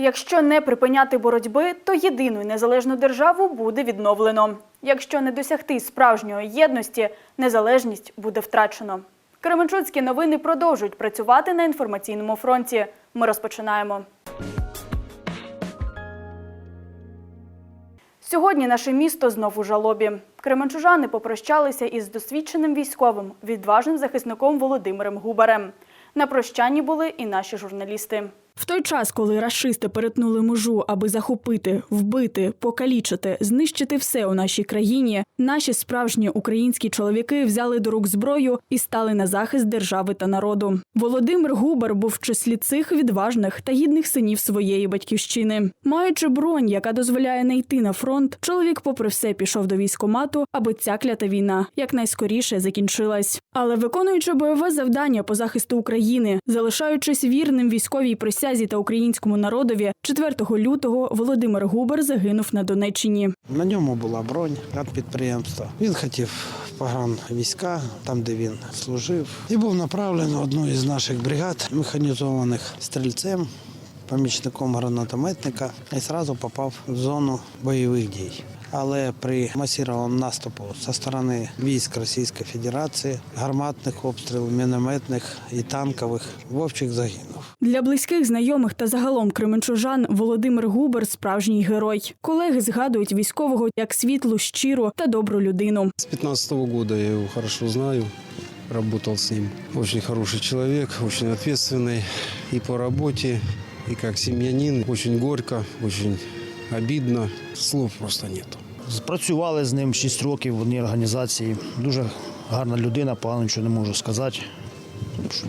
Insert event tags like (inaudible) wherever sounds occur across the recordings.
Якщо не припиняти боротьби, то єдину незалежну державу буде відновлено. Якщо не досягти справжньої єдності, незалежність буде втрачено. Кременчуцькі новини продовжують працювати на інформаційному фронті. Ми розпочинаємо. Сьогодні наше місто знов у жалобі. Кременчужани попрощалися із досвідченим військовим, відважним захисником Володимиром Губарем. На прощанні були і наші журналісти. В той час, коли рашисти перетнули межу, аби захопити, вбити, покалічити, знищити все у нашій країні, наші справжні українські чоловіки взяли до рук зброю і стали на захист держави та народу. Володимир Губар був в числі цих відважних та гідних синів своєї батьківщини. Маючи бронь, яка дозволяє не йти на фронт, чоловік, попри все, пішов до військомату, аби ця клята війна якнайскоріше закінчилась. Але виконуючи бойове завдання по захисту України, залишаючись вірним військовій присязі та українському народові, 4 лютого Володимир Губер загинув на Донеччині. На ньому була бронь від підприємства. Він хотів погран війська, там де він служив, і був направлений в одну із наших бригад, механізованих стрільцем, помічником гранатометника, і одразу попав в зону бойових дій. Але при масірованому наступу зі сторони військ Російської Федерації, гарматних обстрілів, мінометних і танкових, Вовчик загинув. Для близьких знайомих та загалом кременчужан Володимир Губер справжній герой. Колеги згадують військового як світлу, щиру та добру людину. С 15 года я его хорошо знаю, работал с ним. Очень хороший человек, очень ответственный и по работе, и как семьянин. Очень горько, очень обидно. Слов просто нету. Працювали з ним 6 років в одній організації. Дуже гарна людина, погано нічого не можу сказати.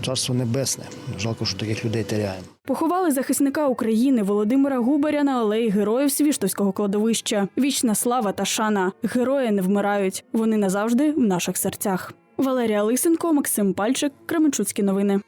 Царство небесне. Жалко, що таких людей теряємо. Поховали захисника України Володимира Губаря на алеї героїв Свіштовського кладовища. Вічна слава та шана. Герої не вмирають. Вони назавжди в наших серцях. Валерія Лисенко, Максим Пальчик, Кременчуцькі новини.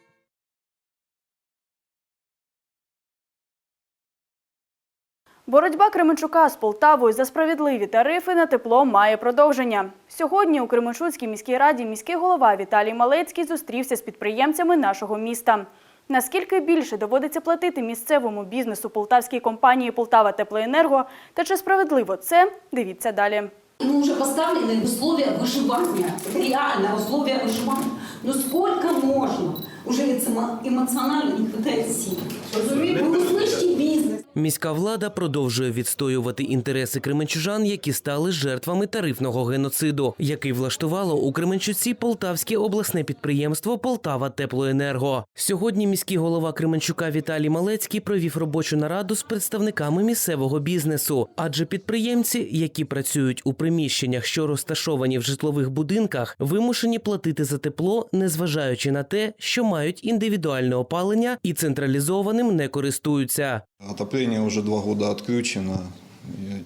Боротьба Кременчука з Полтавою за справедливі тарифи на тепло має продовження. Сьогодні у Кременчуцькій міській раді міський голова Віталій Малецький зустрівся з підприємцями нашого міста. Наскільки більше доводиться платити місцевому бізнесу полтавській компанії Полтава Теплоенерго та чи справедливо це? Дивіться далі. Мы уже поставлены в условия выживания, реально условия выживания. Но сколько можно? Уже эмо- эмоционально не хватает сил. Разумеете, вы услышите бизнес. Міська влада продовжує відстоювати інтереси кременчужан, які стали жертвами тарифного геноциду, який влаштувало у Кременчуці Полтавське обласне підприємство Полтава Теплоенерго. Сьогодні міський голова Кременчука Віталій Малецький провів робочу нараду з представниками місцевого бізнесу, адже підприємці, які працюють у приміщеннях, що розташовані в житлових будинках, вимушені платити за тепло, незважаючи на те, що мають індивідуальне опалення і централізованим не користуються. Отопление уже два года отключено.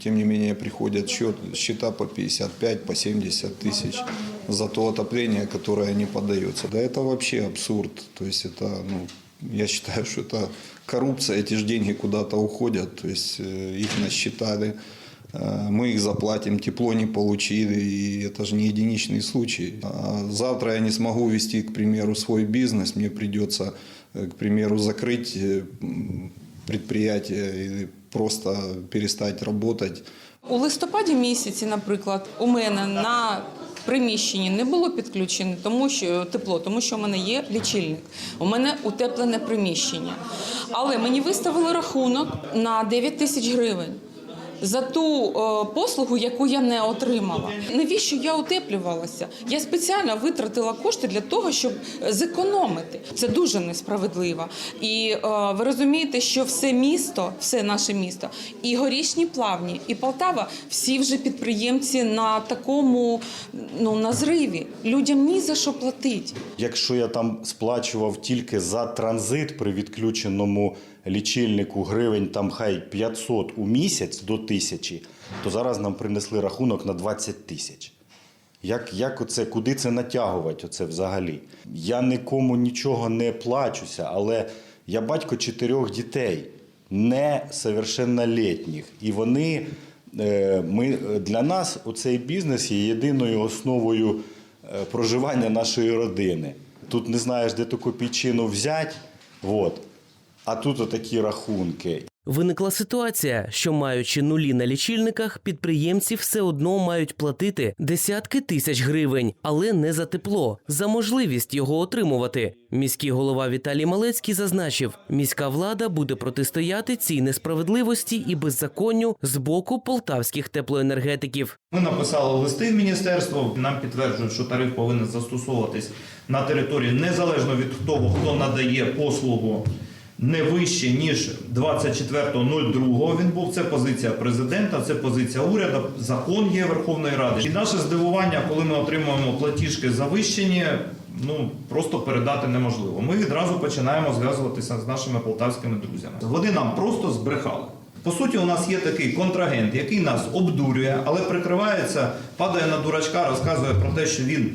Тем не менее приходят счет, счета по 55, по 70 тысяч за то отопление, которое не подается. Да это вообще абсурд. То есть это, ну, я считаю, что это коррупция. Эти же деньги куда-то уходят. То есть э, их насчитали, э, мы их заплатим, тепло не получили. И это же не единичный случай. А завтра я не смогу вести, к примеру, свой бизнес. Мне придется, э, к примеру, закрыть м, или просто перестать работать. У листопаді місяці, наприклад, у мене на приміщенні не було підключено, тому що тепло, тому що у мене є лічильник. У мене утеплене приміщення. Але мені виставили рахунок на 9 тисяч гривень. За ту е, послугу, яку я не отримала, навіщо я утеплювалася? Я спеціально витратила кошти для того, щоб зекономити. Це дуже несправедливо. І е, ви розумієте, що все місто, все наше місто, і горішні плавні, і Полтава, всі вже підприємці на такому ну на зриві. Людям ні за що платить. Якщо я там сплачував тільки за транзит при відключеному лічильнику гривень там хай 500 у місяць до тисячі, то зараз нам принесли рахунок на 20 тисяч. Як, як оце, куди це натягувати оце взагалі? Я нікому нічого не плачуся, але я батько чотирьох дітей, несовершеннолітніх. І вони, е, ми, для нас оцей бізнес є єдиною основою е, проживання нашої родини. Тут не знаєш, де ту копійчину взяти, от. А тут отакі рахунки. Виникла ситуація, що маючи нулі на лічильниках, підприємці все одно мають платити десятки тисяч гривень, але не за тепло, за можливість його отримувати. Міський голова Віталій Малецький зазначив, міська влада буде протистояти цій несправедливості і беззаконню з боку полтавських теплоенергетиків. Ми написали листи в міністерство. Нам підтверджують, що тариф повинен застосовуватись на території незалежно від того, хто надає послугу не вище ніж 24.02 Він був це позиція президента, це позиція уряду. Закон є Верховної Ради. І наше здивування, коли ми отримуємо платіжки завищені. Ну просто передати неможливо. Ми відразу починаємо зв'язуватися з нашими полтавськими друзями. Вони нам просто збрехали. По суті, у нас є такий контрагент, який нас обдурює, але прикривається, падає на дурачка, розказує про те, що він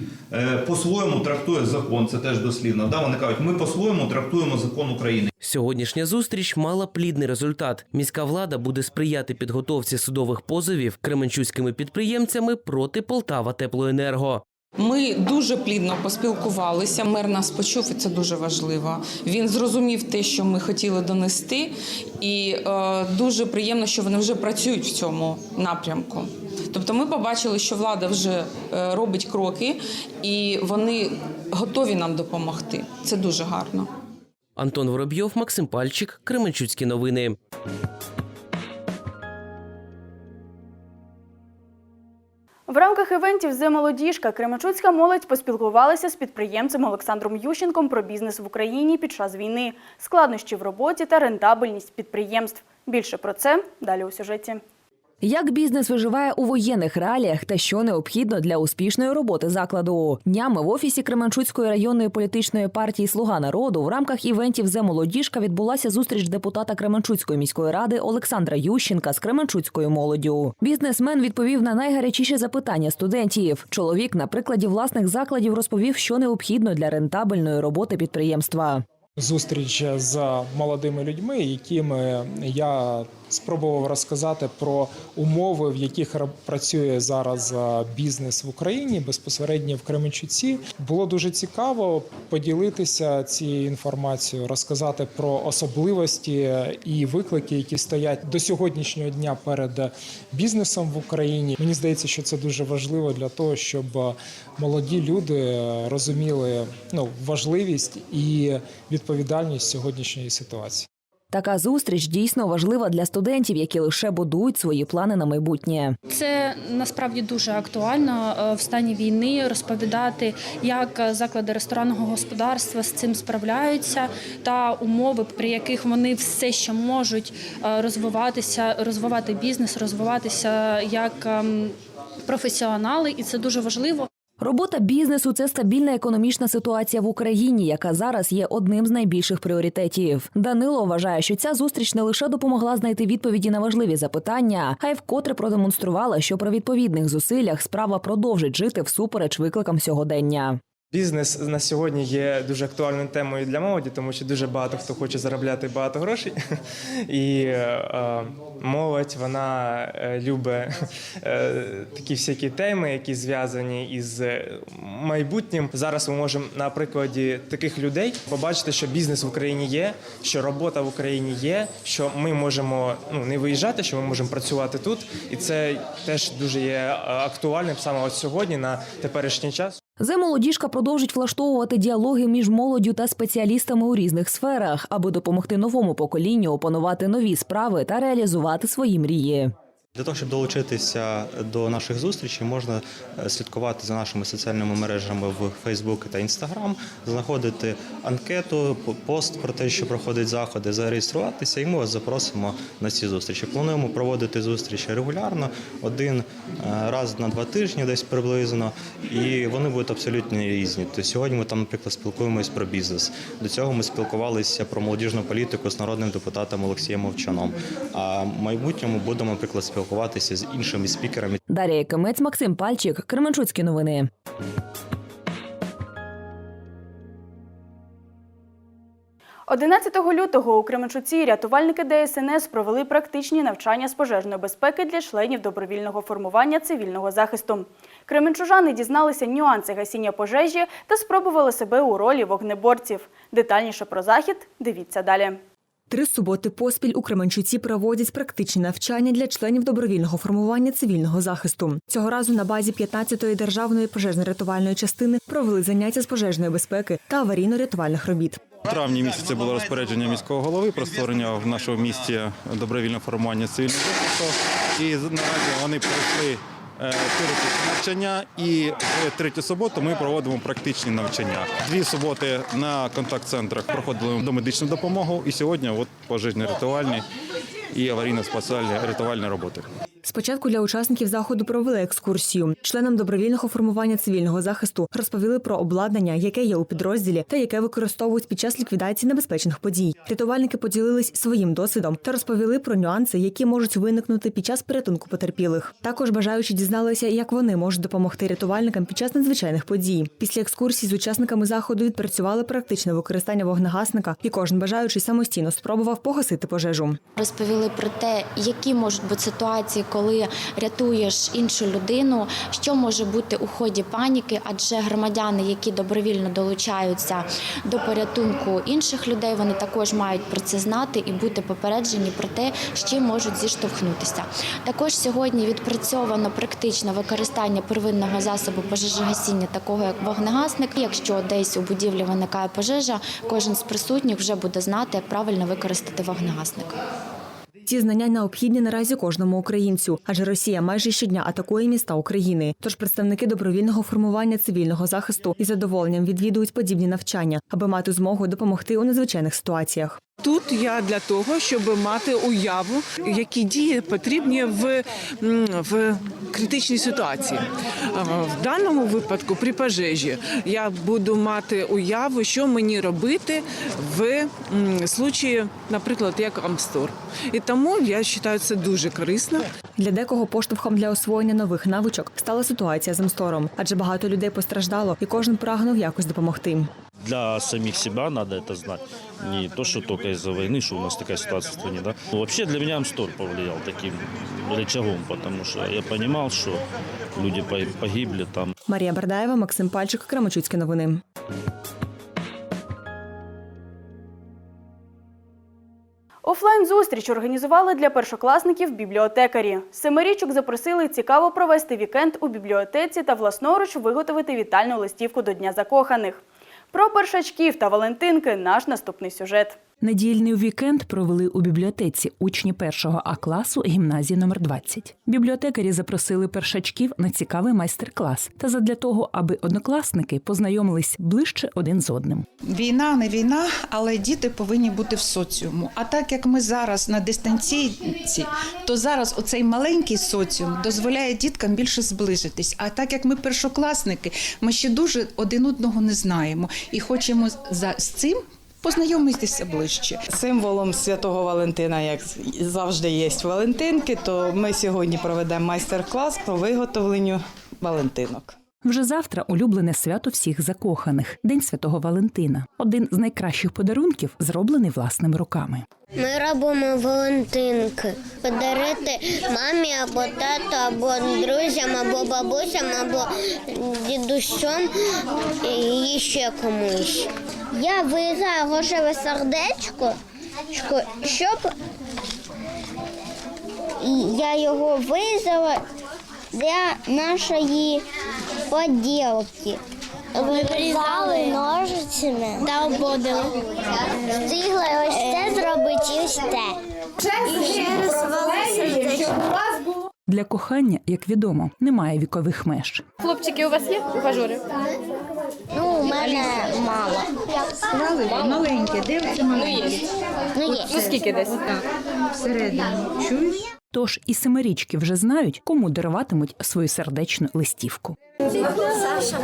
по-своєму трактує закон. Це теж дослівно. Да? Вони кажуть, ми по-своєму трактуємо закон України. Сьогоднішня зустріч мала плідний результат. Міська влада буде сприяти підготовці судових позовів кременчуцькими підприємцями проти Полтава Теплоенерго. Ми дуже плідно поспілкувалися. Мер нас почув, і це дуже важливо. Він зрозумів те, що ми хотіли донести, і е, дуже приємно, що вони вже працюють в цьому напрямку. Тобто, ми побачили, що влада вже е, робить кроки, і вони готові нам допомогти. Це дуже гарно. Антон Воробйов, Максим Пальчик, Кременчуцькі новини. В рамках івентів «Зе молодіжка» Кременчуцька молодь поспілкувалася з підприємцем Олександром Ющенком про бізнес в Україні під час війни, складнощі в роботі та рентабельність підприємств. Більше про це далі у сюжеті. Як бізнес виживає у воєнних реаліях та що необхідно для успішної роботи закладу? Днями в офісі Кременчуцької районної політичної партії Слуга народу в рамках івентів «Зе молодіжка» відбулася зустріч депутата Кременчуцької міської ради Олександра Ющенка з Кременчуцькою молоддю. Бізнесмен відповів на найгарячіші запитання студентів. Чоловік на прикладі власних закладів розповів, що необхідно для рентабельної роботи підприємства. Зустріч з молодими людьми, яким я спробував розказати про умови, в яких працює зараз е, бізнес в Україні безпосередньо в Кременчуці. Було дуже цікаво поділитися цією інформацією, розказати про особливості і виклики, які стоять до сьогоднішнього дня перед бізнесом в Україні. Мені здається, що це дуже важливо для того, щоб молоді люди розуміли ну важливість і відповідальність сьогоднішньої ситуації. Така зустріч дійсно важлива для студентів, які лише будують свої плани на майбутнє. Це насправді дуже актуально е, в стані війни розповідати, як заклади ресторанного господарства з цим справляються, та умови, при яких вони все ще можуть е, розвиватися, розвивати бізнес, розвиватися як ем, професіонали, і це дуже важливо. Робота бізнесу це стабільна економічна ситуація в Україні, яка зараз є одним з найбільших пріоритетів. Данило вважає, що ця зустріч не лише допомогла знайти відповіді на важливі запитання, а й вкотре продемонструвала, що при відповідних зусиллях справа продовжить жити всупереч викликам сьогодення. Бізнес на сьогодні є дуже актуальною темою для молоді, тому що дуже багато хто хоче заробляти багато грошей. (laughs) І е, молодь вона е, любить (laughs) е, такі всякі теми, які зв'язані із е, майбутнім. Зараз ми можемо на прикладі таких людей побачити, що бізнес в Україні є, що робота в Україні є, що ми можемо ну не виїжджати, що ми можемо працювати тут, і це теж дуже є е, актуальним саме от сьогодні на теперішній час. Зе молодіжка продовжить влаштовувати діалоги між молоддю та спеціалістами у різних сферах, аби допомогти новому поколінню опанувати нові справи та реалізувати свої мрії. Для того, щоб долучитися до наших зустрічей, можна е, слідкувати за нашими соціальними мережами в Facebook та Instagram, знаходити анкету, пост про те, що проходять заходи, зареєструватися, і ми вас запросимо на ці зустрічі. Плануємо проводити зустрічі регулярно, один е, раз на два тижні, десь приблизно, і вони будуть абсолютно різні. Тобто сьогодні ми там, наприклад, спілкуємось про бізнес. До цього ми спілкувалися про молодіжну політику з народним депутатом Олексієм Мовчаном. А в майбутньому будемо, наприклад, спілкуватися з іншими спікерами. Дар'я Якимець, Максим Пальчик, Кременчуцькі новини. – 11 лютого у Кременчуці рятувальники ДСНС провели практичні навчання з пожежної безпеки для членів добровільного формування цивільного захисту. Кременчужани дізналися нюанси гасіння пожежі та спробували себе у ролі вогнеборців. Детальніше про захід дивіться далі. Три суботи поспіль у Кременчуці проводять практичні навчання для членів добровільного формування цивільного захисту. Цього разу на базі 15-ї державної пожежно-рятувальної частини провели заняття з пожежної безпеки та аварійно-рятувальних робіт. У травні місяці було розпорядження міського голови про створення в нашому місті добровільного формування цивільного захисту. І наразі вони пройшли навчання. І в третю суботу ми проводимо практичні навчання. Дві суботи на контакт-центрах проходили домедичну допомогу. І сьогодні от пожежні рятувальні і аварійно-спасальні рятувальні роботи. Спочатку для учасників заходу провели екскурсію. Членам добровільного формування цивільного захисту розповіли про обладнання, яке є у підрозділі та яке використовують під час ліквідації небезпечних подій. Рятувальники поділились своїм досвідом та розповіли про нюанси, які можуть виникнути під час порятунку потерпілих. Також бажаючі дізналися, як вони можуть допомогти рятувальникам під час надзвичайних подій. Після екскурсії з учасниками заходу відпрацювали практичне використання вогнегасника, і кожен бажаючий самостійно спробував погасити пожежу. Розповіли про те, які можуть бути ситуації, коли рятуєш іншу людину, що може бути у ході паніки, адже громадяни, які добровільно долучаються до порятунку інших людей, вони також мають про це знати і бути попереджені про те, з чим можуть зіштовхнутися. Також сьогодні відпрацьовано практичне використання первинного засобу пожежогасіння, такого як вогнегасник. Якщо десь у будівлі виникає пожежа, кожен з присутніх вже буде знати, як правильно використати вогнегасник. Ці знання необхідні наразі кожному українцю, адже Росія майже щодня атакує міста України. Тож представники добровільного формування цивільного захисту із задоволенням відвідують подібні навчання, аби мати змогу допомогти у надзвичайних ситуаціях. Тут я для того, щоб мати уяву, які дії потрібні в, в критичній ситуації. В даному випадку при пожежі я буду мати уяву, що мені робити в случаї, наприклад, як Амстор. І тому я вважаю це дуже корисно. Для декого поштовхом для освоєння нових навичок стала ситуація з Амстором, адже багато людей постраждало, і кожен прагнув якось допомогти Для самих себя надо это знать. Не то, что только из-за войны, что у нас такая ситуация в стране. Да? Ну, Вообще для меня Амстор повлиял таким рычагом, потому что я понимал, что люди по- погибли там. Марія Бардаєва, Максим Пальчик, Крамачуцькі новини. Офлайн-зустріч організували для першокласників бібліотекарі. Семирічок запросили цікаво провести вікенд у бібліотеці та власноруч виготовити вітальну листівку до Дня закоханих. Про першачків та Валентинки наш наступний сюжет. Недільний вікенд провели у бібліотеці учні першого А класу гімназії номер 20. Бібліотекарі запросили першачків на цікавий майстер-клас та задля того, аби однокласники познайомились ближче один з одним. Війна не війна, але діти повинні бути в соціуму. А так як ми зараз на дистанційці, то зараз оцей маленький соціум дозволяє діткам більше зближитись. А так як ми першокласники, ми ще дуже один одного не знаємо і хочемо за з цим. Познайомитися ближче. Символом святого Валентина, як завжди, є Валентинки, то ми сьогодні проведемо майстер-клас по виготовленню Валентинок. Вже завтра улюблене свято всіх закоханих День Святого Валентина. Один з найкращих подарунків зроблений власними руками. Ми робимо Валентинки. Подарити мамі або тату, або друзям, або бабусям, або дідусям і ще комусь. Я вирізаю рожеве сердечко, щоб я його вирізала для нашої поділки. Вирізали ножицями та обводили. Встигли ось це зробити і ось те. І ще Для кохання, як відомо, немає вікових меж. Хлопчики, у вас є ухажори? Ну, у мене мало. Маленьке, дивиться маленьке. Ну, є. Ну скільки десь? Всередині. Чуєш? Тож і семирічки вже знають, кому даруватимуть свою сердечну листівку. Саша,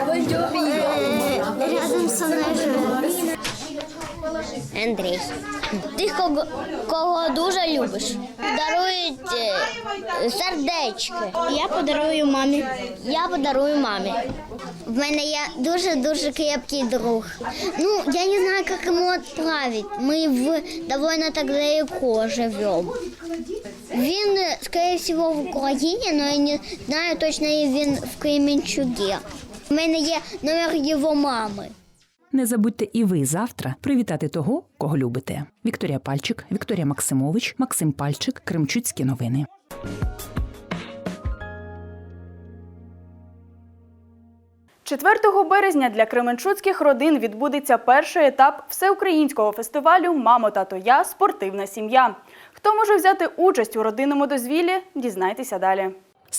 рядом со мною живе. Андрій. Ти кого, кого дуже любиш? Дарують е, сердечки. Я подарую мамі. Я подарую мамі. В мене є дуже-дуже крепкий друг. Ну, я не знаю, як йому відправити. Ми в довольно так далеко живемо. Він, е, скорее всего, в Україні, але я не знаю точно, він в Кременчугі. У мене є номер його мами. Не забудьте і ви завтра привітати того, кого любите. Вікторія Пальчик, Вікторія Максимович, Максим Пальчик, Кремчуцькі новини. – 4 березня для кременчуцьких родин відбудеться перший етап всеукраїнського фестивалю Мамо, тато, я спортивна сім'я. Хто може взяти участь у родинному дозвіллі? Дізнайтеся далі.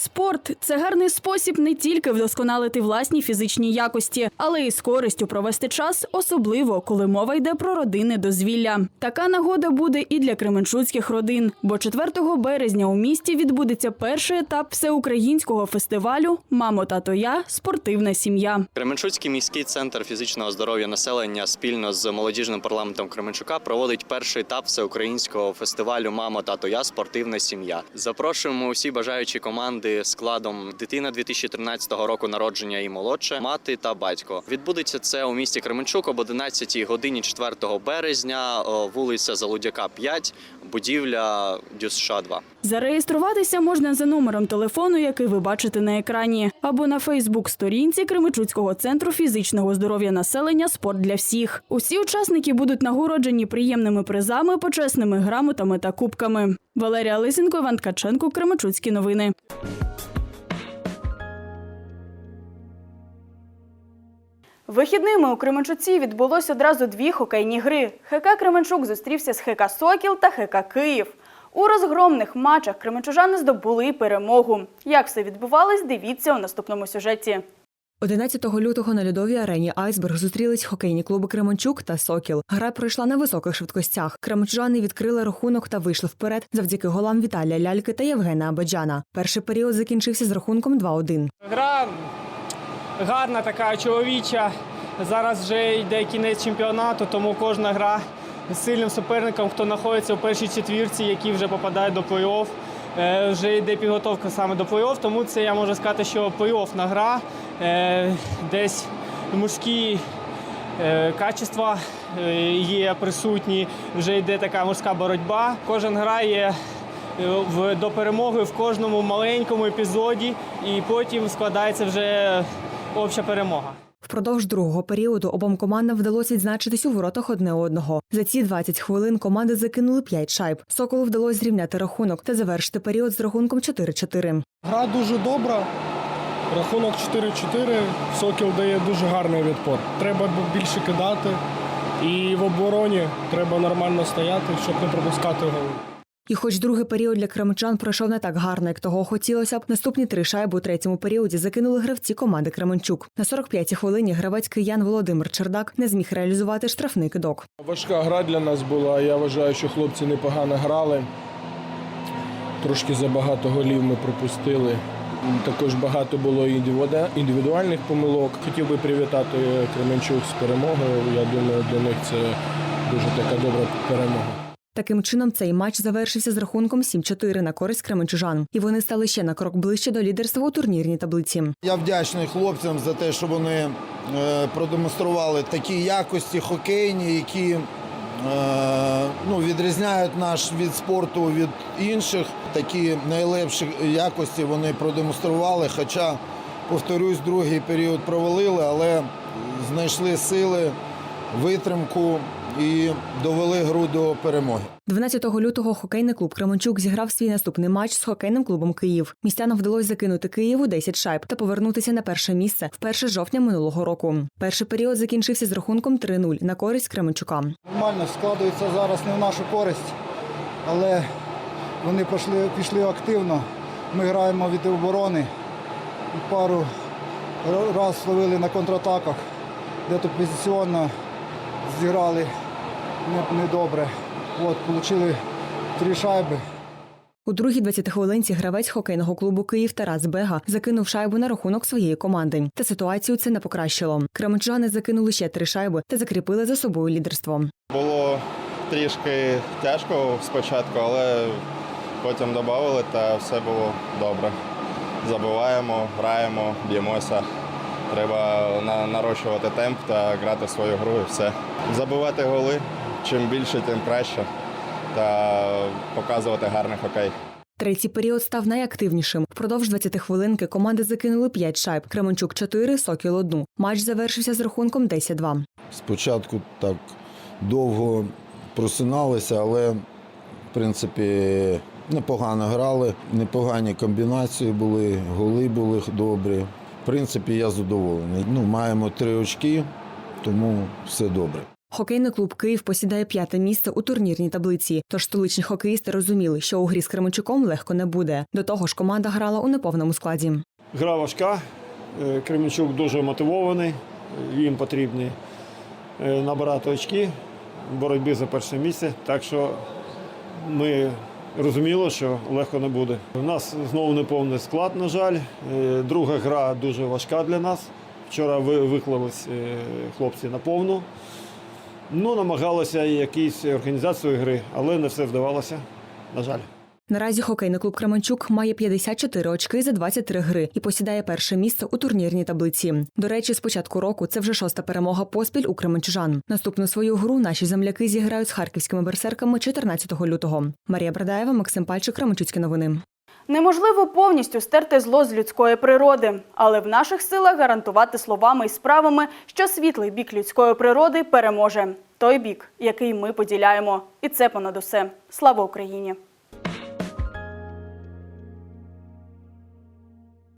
Спорт це гарний спосіб не тільки вдосконалити власні фізичні якості, але й з користю провести час, особливо коли мова йде про родинне дозвілля. Така нагода буде і для кременчуцьких родин, бо 4 березня у місті відбудеться перший етап всеукраїнського фестивалю Мамо, тато, я спортивна сім'я. Кременчуцький міський центр фізичного здоров'я населення спільно з молодіжним парламентом Кременчука проводить перший етап всеукраїнського фестивалю Мамо, тато, я спортивна сім'я. Запрошуємо усі бажаючі команди складом дитина 2013 року народження і молодше, мати та батько. Відбудеться це у місті Кременчук об 11 годині 4 березня, вулиця Залудяка 5, будівля Дюсша 2. Зареєструватися можна за номером телефону, який ви бачите на екрані, або на Фейсбук-сторінці Кременчуцького центру фізичного здоров'я населення Спорт для всіх. Усі учасники будуть нагороджені приємними призами, почесними грамотами та кубками. Валерія Лисенко, Іван Ткаченко, Кременчуцькі новини. Вихідними у Кременчуці відбулось одразу дві хокейні гри. ХК Кременчук зустрівся з ХК Сокіл та ХК Київ. У розгромних матчах кременчужани здобули перемогу. Як все відбувалось, дивіться у наступному сюжеті. 11 лютого на льодовій арені Айсберг зустрілись хокейні клуби Кременчук та Сокіл. Гра пройшла на високих швидкостях. Кременчужани відкрили рахунок та вийшли вперед завдяки голам Віталія Ляльки та Євгена Абаджана. Перший період закінчився з рахунком 2-1. Гра гарна, така чоловіча. Зараз вже йде кінець чемпіонату, тому кожна гра сильним суперником, хто знаходиться у першій четвірці, які вже попадають до плей-офф. Е, Вже йде підготовка саме до плей-офф, тому це я можу сказати, що плей-оффна гра е, десь мужські е, качества є присутні. Вже йде така мужська боротьба. Кожен грає до перемоги в кожному маленькому епізоді, і потім складається вже обща перемога. Впродовж другого періоду обом командам вдалося відзначитись у воротах одне одного. За ці 20 хвилин команди закинули 5 шайб. Соколу вдалося зрівняти рахунок та завершити період з рахунком 4-4. Гра дуже добра. Рахунок 4-4. Сокіл дає дуже гарний відпор. Треба більше кидати. І в обороні треба нормально стояти, щоб не пропускати голи. І хоч другий період для кременчан пройшов не так гарно, як того хотілося б, наступні три шайби у третьому періоді закинули гравці команди Кременчук. На 45-й хвилині гравець киян Володимир Чердак не зміг реалізувати штрафний кидок. Важка гра для нас була. Я вважаю, що хлопці непогано грали. Трошки забагато голів ми пропустили. Також багато було індивіду- індивідуальних помилок. Хотів би привітати Кременчук з перемогою. Я думаю, для них це дуже така добра перемога. Таким чином, цей матч завершився з рахунком 7-4 на користь кременчужан, і вони стали ще на крок ближче до лідерства у турнірній таблиці. Я вдячний хлопцям за те, що вони е, продемонстрували такі якості хокейні, які е, ну, відрізняють наш від спорту від інших. Такі найлепші якості вони продемонстрували. Хоча, повторюсь, другий період провалили, але знайшли сили, витримку і довели гру до перемоги. 12 лютого хокейний клуб Кременчук зіграв свій наступний матч з хокейним клубом Київ. Містянам вдалося закинути Києву 10 шайб та повернутися на перше місце в 1 жовтня минулого року. Перший період закінчився з рахунком 3-0 на користь Кременчука. Нормально складується зараз не в нашу користь, але вони пішли, пішли активно. Ми граємо від оборони пару раз словили на контратаках, де то позиціонно зіграли недобре. От, отримали три шайби. У другій 20 хвилинці гравець хокейного клубу Київ Тарас Бега закинув шайбу на рахунок своєї команди. Та ситуацію це не покращило. Кременчани закинули ще три шайби та закріпили за собою лідерство. Було трішки тяжко спочатку, але потім додали та все було добре. Забиваємо, граємо, б'ємося. Треба на- нарощувати темп та грати свою гру і все. Забивати голи. Чим більше, тим краще. Та показувати гарний хокей. Третій період став найактивнішим. Впродовж 20 хвилинки команди закинули 5 шайб. Кременчук 4, Сокіл 1. Матч завершився з рахунком 10-2. Спочатку так довго просиналися, але в принципі непогано грали, непогані комбінації були, голи були добрі. В принципі, я задоволений. Ну, маємо три очки, тому все добре. Хокейний клуб Київ посідає п'яте місце у турнірній таблиці. Тож столичні хокеїсти розуміли, що у грі з Кременчуком легко не буде. До того ж, команда грала у неповному складі. Гра важка. Е, Кременчук дуже мотивований. Їм потрібні е, набирати очки в боротьбі за перше місце. Так що ми розуміли, що легко не буде. У нас знову неповний склад, на жаль. Е, Друга гра дуже важка для нас. Вчора виклались е, хлопці на повну. Ну, намагалися якісь організацію гри, але не все вдавалося, на жаль. Наразі хокейний клуб Кременчук має 54 очки за 23 гри і посідає перше місце у турнірній таблиці. До речі, з початку року це вже шоста перемога поспіль у кременчужан. Наступну свою гру наші земляки зіграють з харківськими берсерками 14 лютого. Марія Брадаєва, Максим Пальчик, Кременчуцькі новини. Неможливо повністю стерти зло з людської природи, але в наших силах гарантувати словами і справами, що світлий бік людської природи переможе той бік, який ми поділяємо, і це понад усе. Слава Україні!